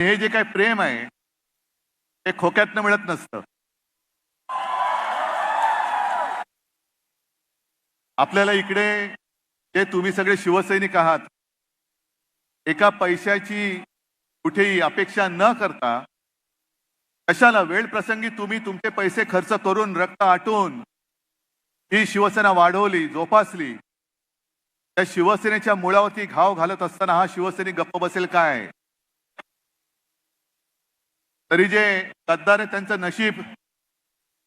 हे जे काय प्रेम आहे ते खोक्यातनं मिळत नसतं. आपल्याला इकडे जे तुम्ही सगळे शिवसैनिक आहात एका पैशाची कुठेही अपेक्षा न करता कशाला वेळ प्रसंगी तुम्ही तुमचे पैसे खर्च करून रक्त आटून ही शिवसेना वाढवली जोपासली त्या शिवसेनेच्या मुळावरती घाव घालत असताना हा शिवसैनिक गप्प बसेल काय? तरी जे गद्दार आहे त्यांचं नशीब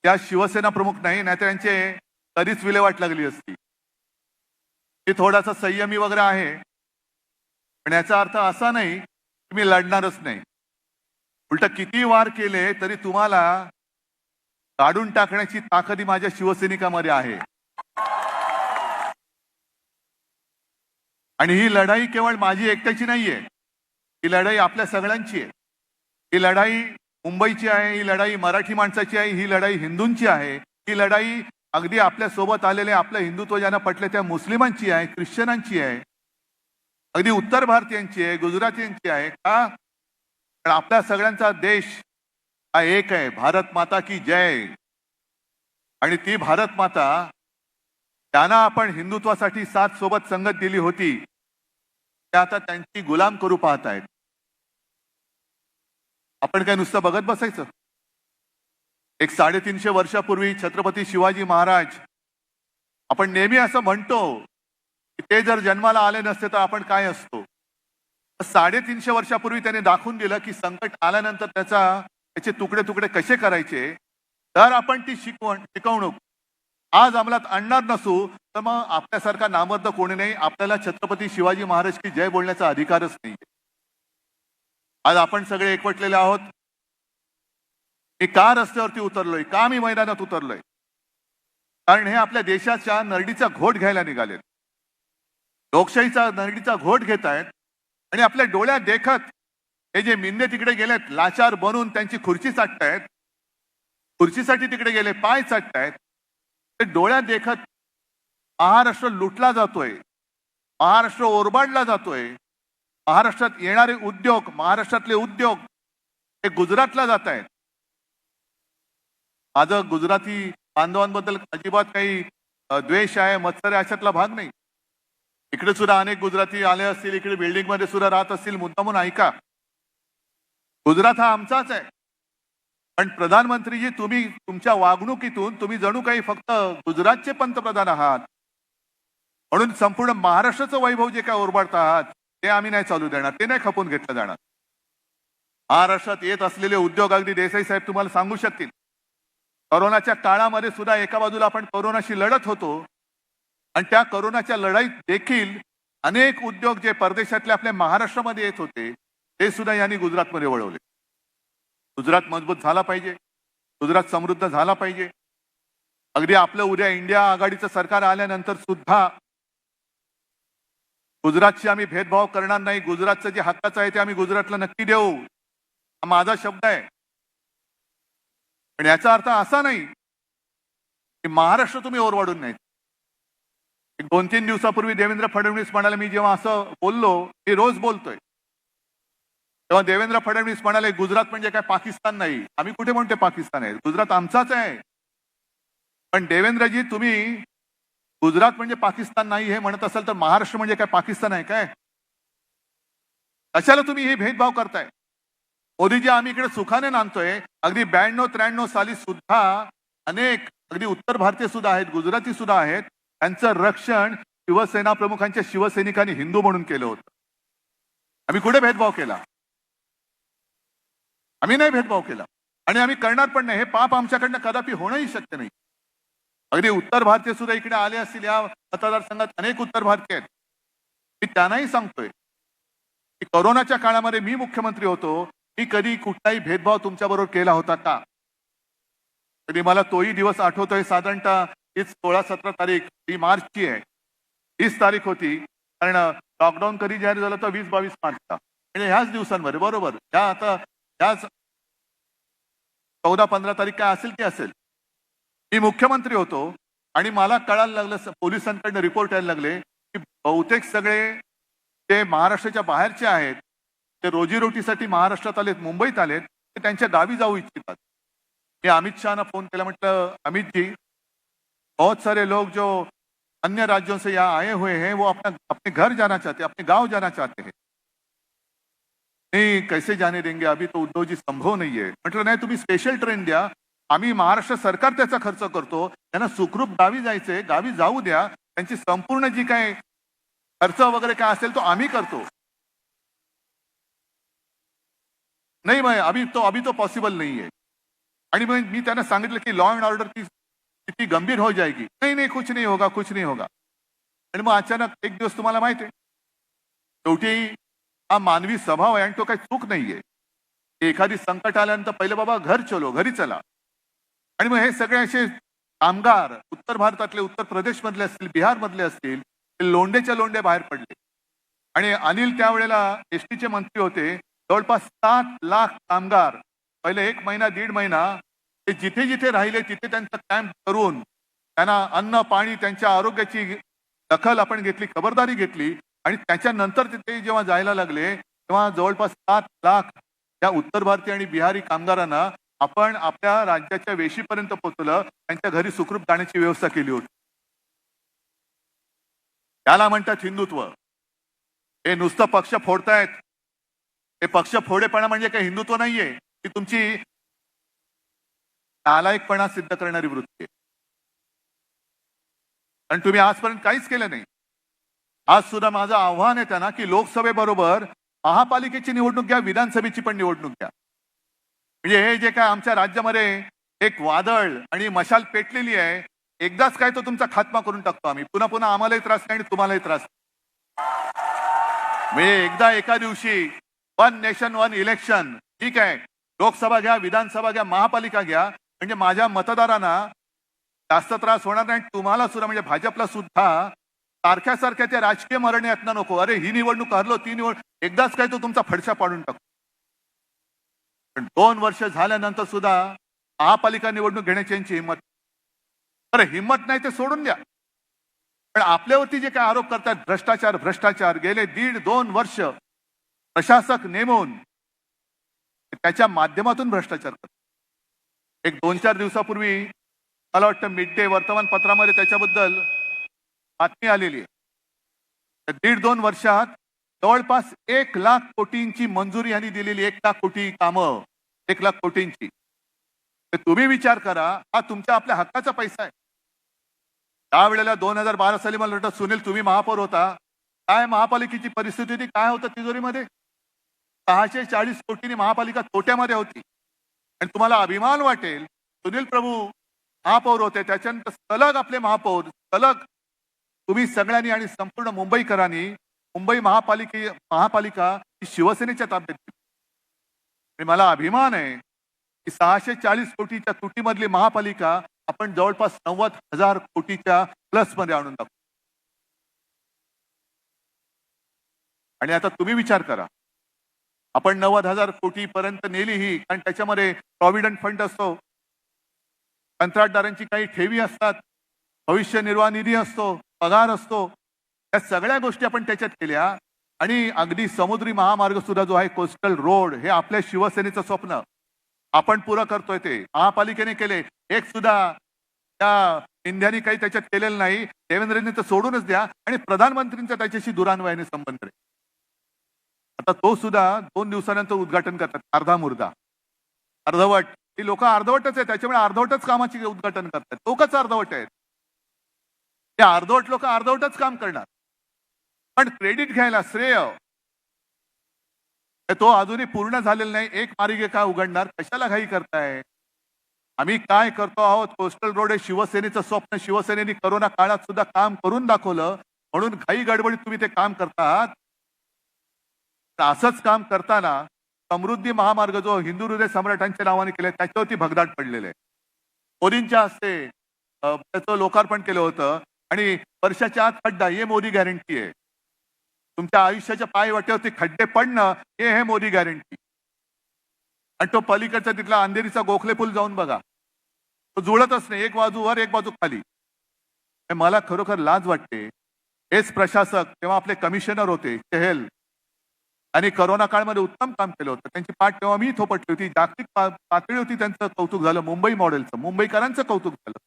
त्या शिवसेना प्रमुख नाही नाहीतर त्यांचे कधीच विल्हेवाट लागली असती. मी थोडासा संयमी वगैरे आहे. पण याचा अर्थ असा नाही की मी लढणारच नाही. उलट किती वार केले तरी तुम्हाला काढून टाकण्याची ताकदी माझ्या शिवसैनिकामध्ये आहे. आणि ही लढाई केवळ माझी एकट्याची नाहीये ही लढाई आपल्या सगळ्यांची आहे. ही लढाई मुंबईची आहे ही लढाई मराठी माणसाची आहे ही लढाई हिंदूंची आहे. ही लढाई अगदी आपल्यासोबत आलेले आपलं हिंदुत्व ज्यांना पटले त्या मुस्लिमांची आहे ख्रिश्चनांची आहे. अगदी उत्तर भारतीयांची आहे गुजरातीयांची आहे का? पण आपल्या सगळ्यांचा देश हा एक आहे भारत माता की जय. आणि ती भारत माता त्यांना आपण हिंदुत्वासाठी साथ सोबत संगत दिली होती त्या आता त्यांची गुलाम करू पाहत आहेत आपण काय नुसतं बघत बसायचं? एक साडेतीनशे वर्षापूर्वी छत्रपती शिवाजी महाराज आपण नेहमी असं म्हणतो की ते जर जन्माला आले नसते तर आपण काय असतो? साडेतीनशे वर्षापूर्वी त्याने दाखवून दिलं की संकट आल्यानंतर त्याचा त्याचे तुकडे तुकडे कसे करायचे? तर आपण ती शिकवण शिकवणूक आज अंमलात आणणार नसू तर मग आपल्यासारखा नामर्द कोणी नाही. आपल्याला छत्रपती शिवाजी महाराज की जय बोलण्याचा अधिकारच नाही आज आपण सगळे एकवटलेले आहोत. मी का रस्त्यावरती उतरलोय? का मी मैदानात उतरलोय? कारण हे आपल्या देशाच्या नरडीचा घोट घ्यायला निघालेत. लोकशाहीचा नरडीचा घोट घेत आहेत आणि आपल्या डोळ्यात देखत हे जे मिंदे तिकडे गेलेत लाचार बनून त्यांची खुर्ची चाटतायत खुर्चीसाठी तिकडे गेले पाय चाटतायत ते डोळ्यात देखत महाराष्ट्र लुटला जातोय महाराष्ट्र ओरबाडला जातोय महाराष्ट्रात येणारे उद्योग महाराष्ट्रातले उद्योग हे गुजरातला जात आहेत. माझं गुजराती बांधवांबद्दल अजिबात काही द्वेष आहे मत्सर आहे अशातला भाग नाही. इकडे सुद्धा अनेक गुजराती आले असतील इकडे बिल्डिंगमध्ये सुद्धा राहत असतील मुद्दामून ऐका. गुजरात हा आमचाच आहे. पण प्रधानमंत्रीजी तुम्ही तुमच्या वागणुकीतून तुम्ही जणू काही फक्त गुजरातचे पंतप्रधान आहात. म्हणून संपूर्ण महाराष्ट्राचं वैभव जे काय ओरबाडत आहात ते आम्ही नाही चालू देणार ते नाही खपून घेतलं जाणार. महाराष्ट्रात येत असलेले उद्योग अगदी देसाई साहेब तुम्हाला सांगू शकतील. करोनाच्या काळामध्ये सुद्धा एका बाजूला आपण करोनाशी लढत होतो आणि त्या करोनाच्या लढाईत देखील अनेक उद्योग जे परदेशातले आपल्या महाराष्ट्रामध्ये येत होते ते सुद्धा यांनी गुजरातमध्ये वळवले. गुजरात मजबूत झाला पाहिजे गुजरात समृद्ध झाला पाहिजे. अगदी आपलं उद्या इंडिया आघाडीचं सरकार आल्यानंतर सुद्धा गुजरातशी आम्ही भेदभाव करणार नाही. गुजरातचं जे हक्काचं आहे ते आम्ही गुजरातला नक्की देऊ. हा माझा शब्द आहे. पण याचा अर्थ असा नाही की महाराष्ट्र तुम्ही ओरवाडून नाही. दोन तीन दिवसापूर्वी देवेंद्र फडणवीस म्हणाले मी जेव्हा असं बोललो मी रोज बोलतोय. तेव्हा देवेंद्र फडणवीस म्हणाले गुजरात म्हणजे काय? पाकिस्तान नाही. आम्ही कुठे म्हणतोय पाकिस्तान आहे? गुजरात आमचाच आहे. पण देवेंद्रजी तुम्ही गुजरात म्हणजे पाकिस्तान नाही हे म्हणत असाल तर महाराष्ट्र म्हणजे काय? पाकिस्तान आहे काय? कशाला तुम्ही हे भेदभाव करताय? मोदीजी आम्ही इकडे सुखाने नांदतोय. अगदी ब्याण्णव त्र्याण्णव साली सुद्धा अनेक अगदी उत्तर भारतीय सुद्धा आहेत गुजराती सुद्धा आहेत. त्यांचं रक्षण शिवसेना प्रमुखांच्या शिवसैनिकांनी हिंदू म्हणून केलं होतं. आम्ही कुठे भेदभाव केला? आम्ही नाही भेदभाव केला. आणि आम्ही करणार पण नाही. हे पाप आमच्याकडनं कदापि होणंही शक्य नाही. अगदी उत्तर भारतीय सुद्धा इकडे आले असतील या मतदारसंघात अनेक उत्तर भारतीय आहेत. मी त्यांनाही सांगतोय की करोनाच्या काळामध्ये मी मुख्यमंत्री होतो मी कधी कुठलाही भेदभाव तुमच्या बरोबर केला होता का? कधी मला तोही दिवस आठवतोय साधारणतः तीच सोळा सतरा तारीख ही मार्चची आहे. तीस तारीख होती कारण लॉकडाऊन कधी जाहीर झालं तर वीस बावीस मार्चचा म्हणजे ह्याच दिवसांमध्ये बरोबर. ह्या आता ह्याच चौदा पंधरा तारीख काय असेल ती असेल. मी मुख्यमंत्री होतो आणि मला कळायला लागलं पोलिसांकडनं रिपोर्ट यायला लागले की बहुतेक सगळे ते महाराष्ट्राच्या बाहेरचे आहेत ते रोजीरोटीसाठी महाराष्ट्रात आलेत मुंबईत आलेत ते त्यांच्या गावी जाऊ इच्छितात. मी अमित शहाना फोन केला म्हटलं अमित जी बहुत सारे लोग जो अन्य राज्यों से यहाँ आए हुए हैं वो अपना अपने घर जाना चाहते हैं अपने गांव जाना चाहते हैं। नहीं कैसे जाने देंगे? अभी तो उद्धव जी संभव नहीं है। म्हटलं नाही तुम्ही स्पेशल ट्रेन द्या आम्ही महाराष्ट्र सरकार त्याचा खर्च करतो त्यांना सुखरूप गावी जायचंय गावी जाऊ द्या त्यांची संपूर्ण जी काय खर्च वगैरे काय असेल तो आम्ही करतो. नाही भाई अभी तो अभी तो पॉसिबल नाही आहे आणि मग मी त्यांना सांगितलं की लॉ अँड ऑर्डर की किती गंभीर हो जाएगी. नाही नाही कुछ नहीं होगा कुछ नाही होगा. आणि मग अचानक एक दिवस तुम्हाला माहिती आहे शेवटी हा मानवी स्वभाव आहे आणि तो काही चूक नाहीये. एखादी संकट आल्यानंतर पहिले बाबा घर चलो घरी चला. आणि मग हे सगळे असे कामगार उत्तर भारतातले उत्तर प्रदेश मधले असतील बिहार मधले असतील ते लोंडेच्या लोंडे बाहेर पडले. आणि अनिल त्यावेळेला एस टीचे मंत्री होते. जवळपास सात लाख कामगार पहिले एक महिना दीड महिना ते जिथे जिथे राहिले तिथे त्यांचा कॅम्प करून त्यांना अन्न पाणी त्यांच्या आरोग्याची दखल आपण घेतली खबरदारी घेतली. आणि त्याच्यानंतर तिथे जेव्हा जायला लागले तेव्हा जवळपास सात लाख त्या उत्तर भारतीय आणि बिहारी कामगारांना आपण आपल्या राज्याच्या वेशीपर्यंत पोहोचलं त्यांच्या घरी सुखरूप जाण्याची व्यवस्था केली होती. त्याला म्हणतात हिंदुत्व. हे नुसतं पक्ष फोडतायत. हे पक्ष फोडेपणा म्हणजे काही हिंदुत्व नाहीये. ही तुमची नालायकपणा सिद्ध करणारी वृत्ती आहे. आणि तुम्ही आजपर्यंत काहीच केलं नाही. आज सुद्धा माझं आव्हान आहे त्यांना की लोकसभेबरोबर महापालिकेची निवडणूक घ्या विधानसभेची पण निवडणूक घ्या. म्हणजे हे जे काय आमच्या राज्यामध्ये एक वादळ आणि मशाल पेटलेली आहे एकदाच काय तो तुमचा खात्मा करून टाकतो आम्ही. पुन्हा पुन्हा आम्हालाही त्रास नाही आणि तुम्हालाही त्रास नाही. म्हणजे एकदा एका दिवशी वन नेशन वन इलेक्शन ठीक आहे. लोकसभा घ्या विधानसभा घ्या महापालिका घ्या. म्हणजे माझ्या मतदारांना जास्त त्रास होणार नाही तुम्हाला सुद्धा म्हणजे भाजपला सुद्धा सारख्या सारख्या त्या राजकीय मरण यातना नको. अरे ही निवडणूक हरलो ती निवड एकदाच काय तो तुमचा फडशा पाडून टाकतो. पण दोन वर्ष झाल्यानंतर सुद्धा महापालिका निवडणूक घेण्याची यांची हिंमत अरे हिंमत नाही ते सोडून द्या. पण आपल्यावरती जे काही आरोप करतात भ्रष्टाचार भ्रष्टाचार गेले दीड दोन वर्ष प्रशासक नेमून त्याच्या माध्यमातून भ्रष्टाचार करतात. एक दोन चार दिवसापूर्वी मला वाटतं मिड डे वर्तमानपत्रामध्ये त्याच्याबद्दल बातमी आलेली आहे. दीड दोन वर्षात जवळपास एक लाख कोटींची मंजुरी यांनी दिलेली एक लाख कोटी कामं एक लाख कोटींची. तर तुम्ही विचार करा हा तुमच्या आपल्या हक्काचा पैसा आहे. त्यावेळेला दोन हजार बारा साली मला वाटतं सुनील तुम्ही महापौर होता. काय महापालिकेची परिस्थिती होती काय होतं तिजोरीमध्ये? सहाशे चाळीस कोटींनी महापालिका तोट्यामध्ये होती. आणि तुम्हाला अभिमान वाटेल सुनील प्रभू महापौर होते त्याच्यानंतर सलग आपले महापौर सलग तुम्ही सगळ्यांनी आणि संपूर्ण मुंबईकरांनी मुंबई महापालिके महापालिका ही शिवसेनेच्या ताब्यात आणि मला अभिमान आहे की सहाशे चाळीस कोटीच्या तुटीमधली महापालिका आपण जवळपास नव्वद हजार कोटीच्या प्लसमध्ये आणून दाखवू आणि आता तुम्ही विचार करा. आपण नव्वद हजार कोटी पर्यंत नेली ही कारण त्याच्यामध्ये प्रॉव्हिडंट फंड असतो. कंत्राटदारांची काही ठेवी असतात. भविष्य निर्वाह निधी असतो. पगार असतो. या सगळ्या गोष्टी आपण त्याच्यात केल्या आणि अगदी समुद्री महामार्ग सुद्धा जो आहे कोस्टल रोड हे आपल्या शिवसेनेचं स्वप्न. आपण पुरं करतोय ते. महापालिकेने केले. एक सुद्धा त्या इंध्यानी काही त्याच्यात केलेलं नाही. देवेंद्रने तर सोडूनच द्या आणि प्रधानमंत्रींचा त्याच्याशी दुरान्वयाने संबंध आहे. आता तो सुद्धा दोन दिवसानंतर उद्घाटन करतात अर्धा मुर्दा. अर्धवट. ही लोक अर्धवटच आहे त्याच्यामुळे अर्धवटच कामाची उद्घाटन करतात. लोकच अर्धवट आहेत. ते अर्धवट लोक अर्धवटच काम करणार. पण क्रेडिट घ्यायला श्रेय. तो अजूनही पूर्ण झालेला नाही. एक मार्गे का उघडणार? कशाला घाई करताय? आम्ही काय करतो आहोत? कोस्टल रोड हे शिवसेनेचं स्वप्न. शिवसेनेने करोना काळात सुद्धा काम करून दाखवलं. म्हणून घाई गडबडीत तुम्ही ते काम करतात. तर असंच काम करताना समृद्धी महामार्ग जो हिंदू हृदय सम्राटांच्या नावाने केले त्याच्यावरती भगदाट पडलेले. मोदींच्या हस्ते त्याचं लोकार्पण केलं होतं. आणि वर्षाच्या आत खड्डा हे मोदी गॅरंटी आहे. तुमच्या आयुष्याच्या पायवाट्यावरती खड्डे पडणं हे हे मोदी गॅरंटी आणि तो पलीकडचा तिथला अंधेरीचा गोखले पूल जाऊन बघा. तो जुळतच नाही एक बाजू वर एक बाजू खाली. हे मला खरोखर लाज वाटते. हेच प्रशासक तेव्हा आपले कमिशनर होते चेहेल. आणि करोना काळमध्ये उत्तम काम केलं होतं. त्यांची पाठ तेव्हा मी थोपटली होती. जागतिक पातळी होती त्यांचं कौतुक झालं. मुंबई मॉडेलचं मुंबईकरांचं कौतुक झालं.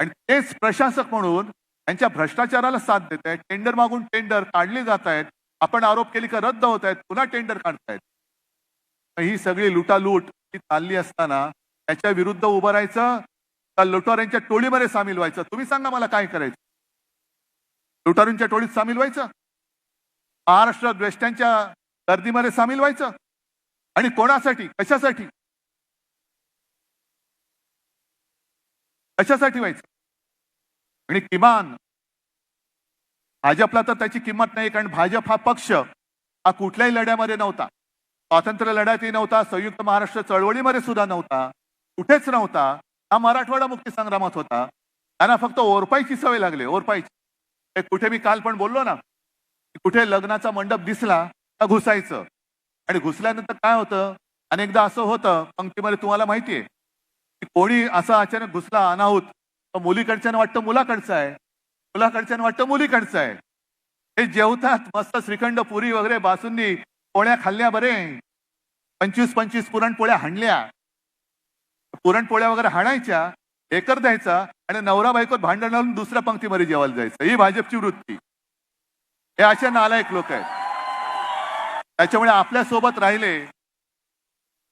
आणि तेच प्रशासक म्हणून त्यांच्या भ्रष्टाचाराला साथ देत आहेत टेंडर मागून टेंडर काढले जात आहेत. आपण आरोप केले का रद्द होत आहेत पुन्हा टेंडर काढतायत ही सगळी लुटालूट चालली असताना त्याच्या विरुद्ध उभं राहायचं का लुटाऱ्यांच्या टोळीमध्ये सामील व्हायचं. तुम्ही सांगा मला काय करायचं? लुटारूंच्या टोळीत सामील व्हायचं? महाराष्ट्र द्वेष्ट्यांच्या गर्दीमध्ये सामील व्हायचं? आणि कोणासाठी? कशासाठी? कशासाठी व्हायचं? आणि किमान. भाजपला तर त्याची किंमत नाही कारण भाजप हा पक्ष हा कुठल्याही लढ्यामध्ये नव्हता. स्वातंत्र्य लढ्यातही नव्हता संयुक्त महाराष्ट्र चळवळीमध्ये सुद्धा नव्हता कुठेच नव्हता. हा मराठवाडा मुक्ती संग्रामात होता. त्यांना फक्त ओरपायची सवय लागली ओरपायची कुठे मी काल पण बोललो ना कुठे लग्नाचा मंडप दिसला तर घुसायचं. आणि घुसल्यानंतर काय होतं? अनेकदा असं होतं पंक्तीमध्ये तुम्हाला माहितीये की कोणी असं अचानक घुसला अनाहूत मुलीकडच्यानं वाटतं मुलाकडचं आहे. मुलाकडच्यानं वाटतं मुलीकडचं आहे. हे जेवतात मस्त श्रीखंड पुरी वगैरे बासुंदी पोळ्या खाल्ल्या बरे. पंचवीस पंचवीस पुरणपोळ्या हाणल्या. पुरणपोळ्या वगैरे हाणायच्या एकर द्यायचा आणि नवरा बायकोत भांडण लावून दुसऱ्या पंक्तीमध्ये जेवायला जायचं. ही भाजपची वृत्ती. हे असे नालायक लोक आहेत. त्याच्यामुळे आपल्यासोबत राहिले.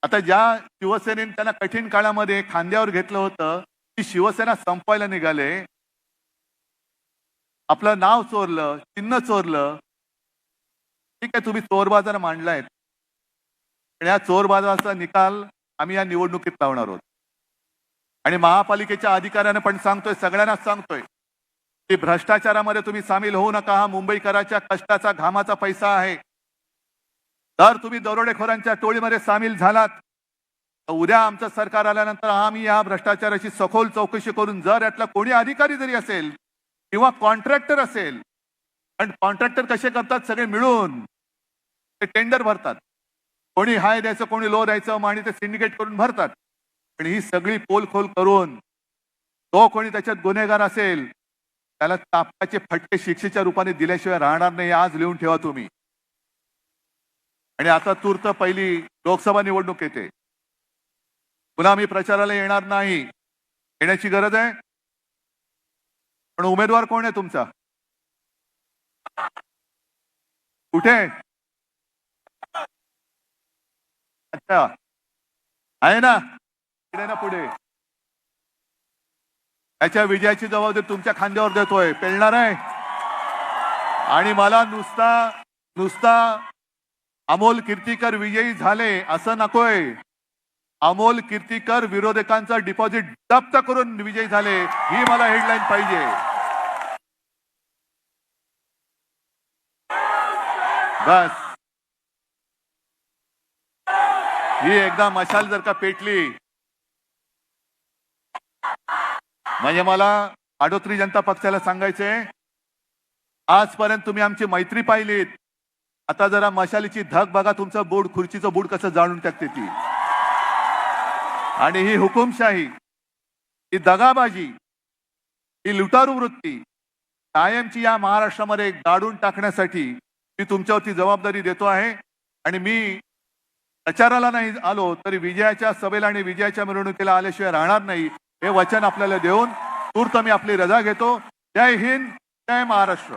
आता ज्या शिवसेनेने त्यांना कठीण काळामध्ये खांद्यावर घेतलं होतं शिवसेना संपवायला निघाले. आपलं नाव चोरलं चिन्ह चोरलं. ठीक आहे तुम्ही चोर बाजार मांडलायत. पण या चोर बाजाराचा निकाल आम्ही या निवडणुकीत लावणार आहोत. आणि महापालिकेच्या अधिकाऱ्यांना पण सांगतोय सगळ्यांनाच सांगतोय. की भ्रष्टाचारामध्ये तुम्ही सामील होऊ नका हा मुंबईकराच्या कष्टाचा घामाचा पैसा आहे. जर तुम्ही दरोडेखोरांच्या टोळीमध्ये सामील झालात उद्या आमचं सरकार आल्यानंतर आम्ही या भ्रष्टाचाराची सखोल चौकशी करून जर यातला कोणी अधिकारी जरी असेल किंवा कॉन्ट्रॅक्टर असेल पण कॉन्ट्रॅक्टर कसे करतात सगळे मिळून ते टेंडर भरतात. कोणी हाय द्यायचं कोणी लो द्यायचं आणि ते सिंडिकेट करून भरतात. पण ही सगळी पोलखोल करून तो कोणी त्याच्यात गुन्हेगार असेल त्याला तापकाचे फटके शिक्षेच्या रूपाने दिल्याशिवाय राहणार नाही आज लिहून ठेवा तुम्ही. आणि आता तूर्त पहिली लोकसभा निवडणूक येते. पुन्हा आम्ही प्रचाराला येणार नाही. येण्याची गरज आहे? पण उमेदवार कोण आहे तुमचा? कुठे? अच्छा. आहे ना? पुढे ना पुढे. त्याच्या विजयाची जबाबदारी तुमच्या खांद्यावर देतोय. पेलणार आहे. आणि मला नुसता नुसता अमोल कीर्तीकर विजयी झाले असं नकोय. अमोल कीर्तीकर विरोधकांचा डिपॉझिट जप्त करून विजयी झाले. ही मला हेडलाईन पाहिजे. बस. ही एकदा मशाल जर का पेटली. म्हणजे मला आडोत्री जनता पक्षाला सांगायचंय आजपर्यंत तुम्ही आमची मैत्री पाहिलीत. आता जरा मशालीची धग बघा तुमचं बोर्ड खुर्चीचं बोर्ड कसं जाणून टाकते ती. आणि ही हुकुमशाही ही दगाबाजी ही लुटारू वृत्ती कायमची या महाराष्ट्रामध्ये गाडून टाकण्यासाठी मी तुमच्यावरती जबाबदारी देतो आहे. आणि मी प्रचाराला नाही आलो तरी विजयाच्या सभेला आणि विजयाच्या मिरवणुकीला आल्याशिवाय राहणार नाही हे वचन आपल्याला देऊन तूर्त मी आपली रजा घेतो. जय हिंद जय महाराष्ट्र.